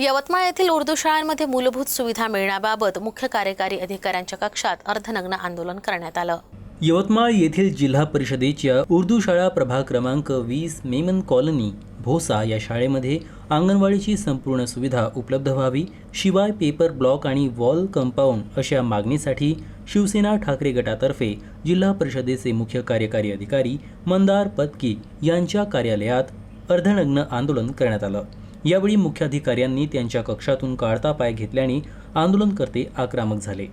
यवतमाळ येथील उर्दू शाळांमध्ये मूलभूत सुविधा मिळण्याबाबत मुख्य कार्यकारी अधिकाऱ्यांच्या कक्षात अर्धनग्न आंदोलन करण्यात आलं. यवतमाळ येथील जिल्हा परिषदेच्या उर्दू शाळा प्रभाग क्रमांक वीस मेमन कॉलनी भोसा या शाळेमध्ये अंगणवाडीची संपूर्ण सुविधा उपलब्ध व्हावी शिवाय पेपर ब्लॉक आणि वॉल कंपाऊंड अशा मागणीसाठी शिवसेना ठाकरे गटातर्फे जिल्हा परिषदेचे मुख्य कार्यकारी अधिकारी मंदार पत्की यांच्या कार्यालयात अर्धनग्न आंदोलन करण्यात आलं. यावेळी मुख्याधिकाऱ्यांनी त्यांच्या कक्षातून काढता पाय घेतल्याने आंदोलनकर्ते आक्रमक झाले.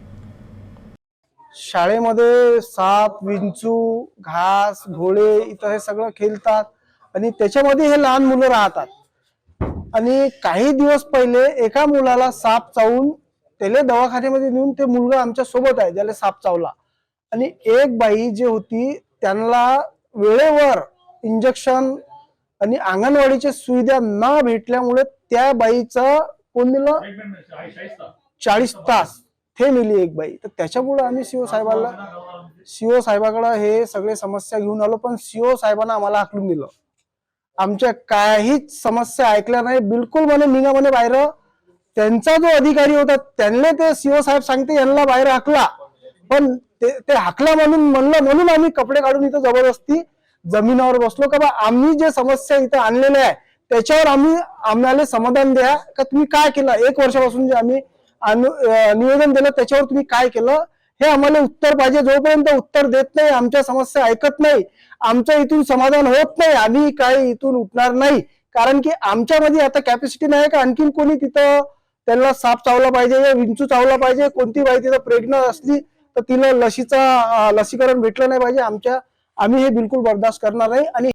शाळेमध्ये साप विंचू घास घोडे इथं हे सगळं खेळतात आणि त्याच्यामध्ये हे लहान मुलं राहतात. आणि काही दिवस पहिले एका मुलाला साप चावून त्याला दवाखान्यामध्ये नेऊन ते मुलगा आमच्यासोबत आहे ज्याला साप चावला. आणि एक बाई जी होती त्यांना वेळेवर इंजेक्शन आणि अंगणवाडीच्या सुविधा न भेटल्यामुळे त्या बाईचं कोण दिलं चाळीस तास ते मिली एक बाई. तर त्याच्यामुळे आम्ही सीओ साहेबांना सीओ साहेबाकडे हे सगळे समस्या घेऊन आलो पण सीओ साहेबांना आम्हाला हाकलून दिलं. आमच्या काहीच समस्या ऐकल्या नाही. बिलकुल म्हणे निघा म्हणे बाहेर. त्यांचा जो अधिकारी होता त्यांना ते सीओ साहेब सांगते यांना बाहेर हाकला. पण ते ते हाकला म्हणून म्हणलं म्हणून आम्ही कपडे काढून इथं जबरदस्ती जमिनावर बसलो का बा? आम्ही जे समस्या इथं आणलेल्या आहे त्याच्यावर आम्ही आम्हाला समाधान द्या. का तुम्ही काय केलं? एक वर्षापासून जे आम्ही निवेदन दिलं त्याच्यावर तुम्ही काय केलं? हे आम्हाला उत्तर पाहिजे. जोपर्यंत उत्तर देत नाही आमच्या समस्या ऐकत नाही आमच्या इथून समाधान होत नाही. आम्ही काही इथून उठणार नाही. कारण की आमच्यामध्ये आता कॅपॅसिटी नाही का? आणखीन कोणी तिथं त्यांना साप चावला पाहिजे विंचू चावला पाहिजे कोणती बाई तिथं प्रेग्नंट असली तर तिला लसीचा लसीकरण भेटलं नाही पाहिजे. आमच्या आम्ही हे बिलकुल बर्दाश्त करणार नाही आणि